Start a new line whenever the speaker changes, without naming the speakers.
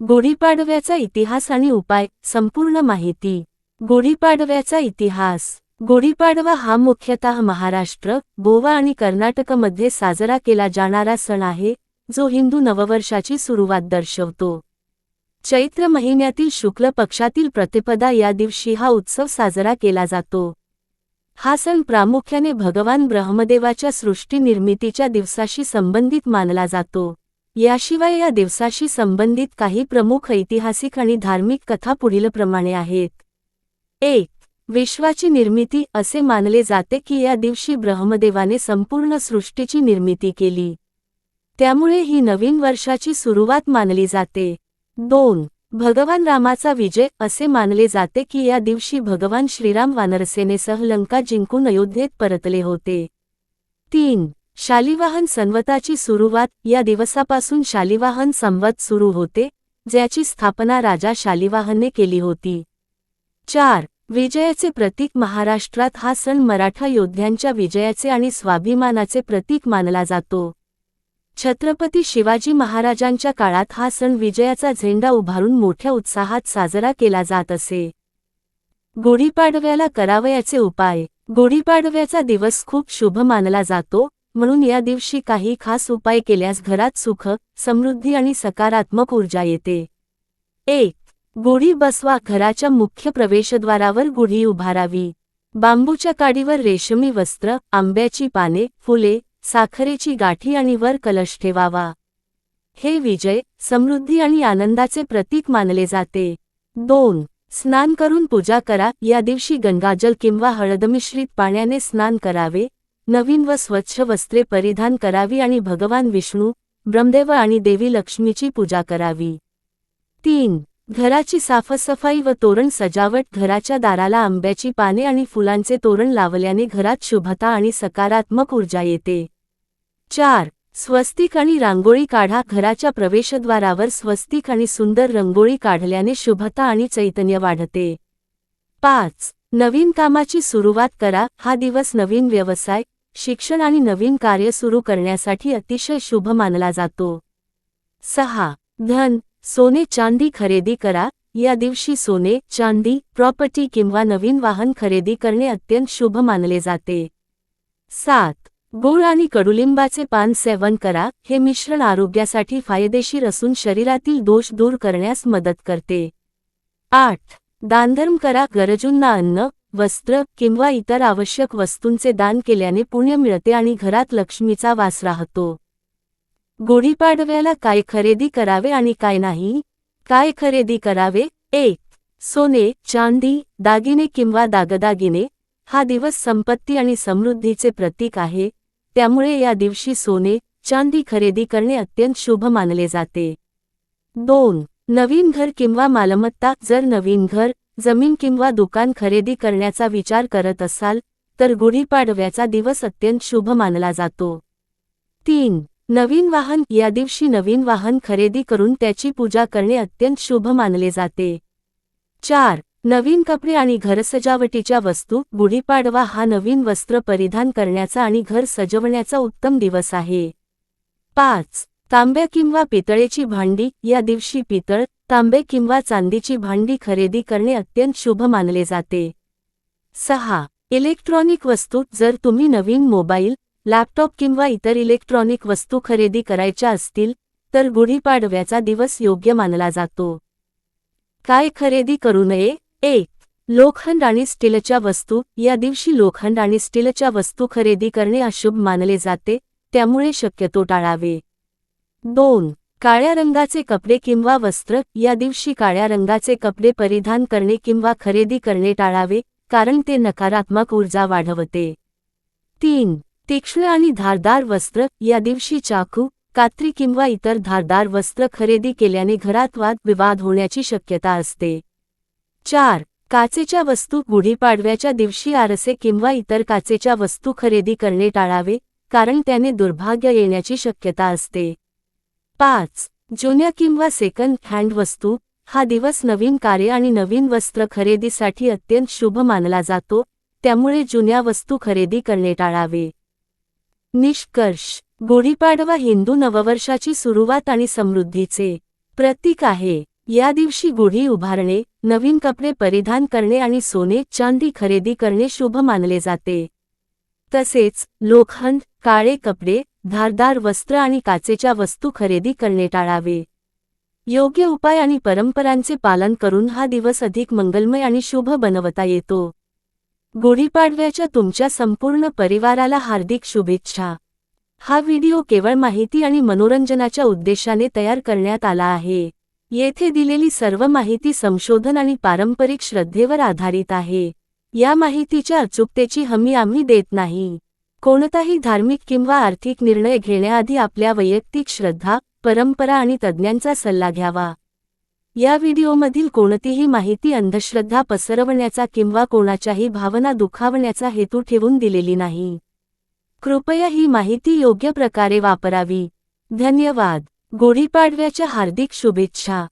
गुढीपाडव्याचा इतिहास आणि उपाय संपूर्ण माहिती. गुढीपाडव्याचा इतिहास. गुढीपाडवा हा मुख्यतः महाराष्ट्र गोवा आणि कर्नाटकमध्ये साजरा केला जाणारा सण आहे जो हिंदू नववर्षाची सुरुवात दर्शवतो. चैत्र महिन्यातील शुक्ल पक्षातील प्रतिपदा या दिवशी हा उत्सव साजरा केला जातो. हा सण प्रामुख्याने भगवान ब्रह्मदेवाच्या सृष्टी निर्मितीच्या दिवसाशी संबंधित मानला जातो. याशिवाय या दिवसाशी संबंधित काही प्रमुख ऐतिहासिक आणि धार्मिक कथा पुढीलप्रमाणे आहेत. एक विश्वाची निर्मिती असे मानले जाते की या दिवशी ब्रह्मदेवाने संपूर्ण सृष्टीची निर्मिती केली. त्यामुळे ही नवीन वर्षाची सुरुवात मानली जाते. दोन भगवान रामाचा विजय असे मानले जाते की या दिवशी भगवान श्रीराम वानरसेनेसह लंका जिंकून अयोध्येत परतले होते. तीन शालिवाहन संवताची सुरुवात या दिवसापासून शालिवाहन संवत सुरू होते ज्याची स्थापना राजा शालिवाहनने केली होती. चार. विजयाचे प्रतीक महाराष्ट्रात हा सण मराठा योद्ध्यांच्या विजयाचे आणि स्वाभिमानाचे प्रतीक मानला जातो. छत्रपती शिवाजी महाराजांच्या काळात हा सण विजयाचा झेंडा उभारून मोठ्या उत्साहात साजरा केला जात असे. गुढीपाडव्याला करावयाचे उपाय. गुढीपाडव्याचा दिवस खूप शुभ मानला जातो म्हणून या दिवशी काही खास उपाय केल्यास घरात सुख समृद्धी आणि सकारात्मक ऊर्जा येते. एक गुढी बसवा. घराच्या मुख्य प्रवेशद्वारावर गुढी उभारावी. बांबूच्या काडीवर रेशमी वस्त्र आंब्याची पाने फुले साखरेची गाठी आणि वर कलश ठेवावा. हे विजय समृद्धी आणि आनंदाचे प्रतीक मानले जाते. दोन स्नान करून पूजा करा. या दिवशी गंगाजल किंवा हळदमिश्रित पाण्याने स्नान करावे. नवीन व स्वच्छ वस्त्रे परिधान करावी आणि भगवान विष्णू ब्रह्मदेव आणि देवी लक्ष्मीची पूजा करावी. तीन घराची साफसफाई व तोरण सजावट घराच्या दाराला आंब्याची पाने आणि फुलांचे तोरण लावल्याने घरात शुभता आणि सकारात्मक ऊर्जा येते. चार स्वस्तिक आणि रांगोळी काढा घराच्या प्रवेशद्वारावर स्वस्तिक आणि सुंदर रंगोळी काढल्याने शुभता आणि चैतन्य वाढते. पाच नवीन कामाची सुरुवात करा हा दिवस नवीन व्यवसाय शिक्षण आणि नवीन कार्य सुरू करण्यासाठी अतिशय शुभ मानला जातो. सहा. धन. सोने चांदी खरेदी करा. या दिवशी सोने चांदी प्रॉपर्टी किंवा नवीन वाहन खरेदी करणे अत्यंत शुभ मानले जाते. सात. गुळ आणि कडुलिंबाचे पान सेवन करा. हे मिश्रण आरोग्यासाठी फायदेशीर असून शरीरातील दोष दूर करण्यास मदत करते. आठ. दानधर्म करा. गरजूंना अन्न वस्त्र किंवा इतर आवश्यक वस्तूंचे दान केल्याने पुण्य मिळते आणि घरात लक्ष्मीचा वास राहतो. गुढीपाडव्याला काय खरेदी करावे आणि काय नाही? काय खरेदी करावे? एक सोने चांदी दागिने किंवा दागदागिने. हा दिवस संपत्ती आणि समृद्धीचे प्रतीक आहे. त्यामुळे या दिवशी सोने चांदी खरेदी करणे अत्यंत शुभ मानले जाते. दोन नवीन घर किंवा मालमत्ता. जर नवीन घर जमीन किंवा दुकान खरेदी करण्याचा विचार करत असाल तर गुढीपाडव्याचा दिवस अत्यंत शुभ मानला जातो. तीन. नवीन वाहन. या दिवशी नवीन वाहन खरेदी करून त्याची पूजा करणे अत्यंत शुभ मानले जाते. चार. नवीन कपडे आणि घर सजावटीच्या वस्तू. गुढीपाडवा हा नवीन वस्त्र परिधान करण्याचा आणि घर सजवण्याचा उत्तम दिवस आहे. पाच. तांब्या किंवा पितळेची भांडी. या दिवशी पितळ तांबे किंवा चांदीची भांडी खरेदी करणे अत्यंत शुभ मानले जाते. सहा. इलेक्ट्रॉनिक वस्तू जर तुम्ही नवीन मोबाईल लॅपटॉप किंवा इतर इलेक्ट्रॉनिक वस्तू खरेदी करायच्या असतील तर गुढीपाडव्याचा दिवस योग्य मानला जातो. काय खरेदी करू नये? एक. लोखंड आणि स्टीलच्या वस्तू या दिवशी लोखंड आणि स्टीलच्या वस्तू खरेदी करणे अशुभ मानले जाते त्यामुळे शक्यतो टाळावे. दोन. काळ्या रंगाचे कपडे किंवा वस्त्र या दिवशी काळ्या रंगाचे कपडे परिधान करणे किंवा खरेदी करणे टाळावे कारण ते नकारात्मक ऊर्जा वाढवते. तीन तीक्ष्ण आणि धारदार वस्त्र या दिवशी चाकू कात्री किंवा इतर धारदार वस्त्र खरेदी केल्याने घरात वाद विवाद होण्याची शक्यता असते. चार काचेच्या वस्तू गुढीपाडव्याच्या दिवशी आरसे किंवा इतर काचेच्या वस्तू खरेदी करणे टाळावे कारण त्याने दुर्भाग्य येण्याची शक्यता असते. पाच. जुन्या किंवा सेकंड हँड वस्तू. हा दिवस नवीन कार्य आणि नवीन वस्त्र खरेदीसाठी अत्यंत शुभ मानला जातो. त्यामुळे जुन्या वस्तू खरेदी करणे टाळावे. निष्कर्ष. गुढीपाडवा हिंदू नववर्षाची सुरुवात आणि समृद्धीचे प्रतीक आहे. या दिवशी गुढी उभारणे नवीन कपडे परिधान करणे आणि सोने चांदी खरेदी करणे शुभ मानले जाते. तसेच लोखंड काळे कपडे धारदार वस्त्र आणि काचेच्या वस्तू खरेदी करणे टाळावे. योग्य उपाय आणि परंपरांचे पालन करून हा दिवस अधिक मंगलमय आणि शुभ बनवता येतो. गुढीपाडव्याच्या तुमच्या संपूर्ण परिवाराला हार्दिक शुभेच्छा. हा व्हिडिओ केवळ माहिती आणि मनोरंजनाच्या उद्देशाने तयार करण्यात आला आहे. येथे दिलेली सर्व माहिती संशोधन आणि पारंपरिक श्रद्धेवर आधारित आहे. या माहितीच्या अचूकतेची हमी आम्ही देत नाही. कोणताही धार्मिक किंवा आर्थिक निर्णय घेण्याआधी आपल्या वैयक्तिक श्रद्धा परंपरा आणि तज्ज्ञांचा सल्ला घ्यावा. या व्हिडिओमधील कोणतीही माहिती अंधश्रद्धा पसरवण्याचा किंवा कोणाच्याही भावना दुखावण्याचा हेतू ठेवून दिलेली नाही. कृपया ही माहिती योग्य प्रकारे वापरावी. धन्यवाद. गुढीपाडव्याच्या हार्दिक शुभेच्छा.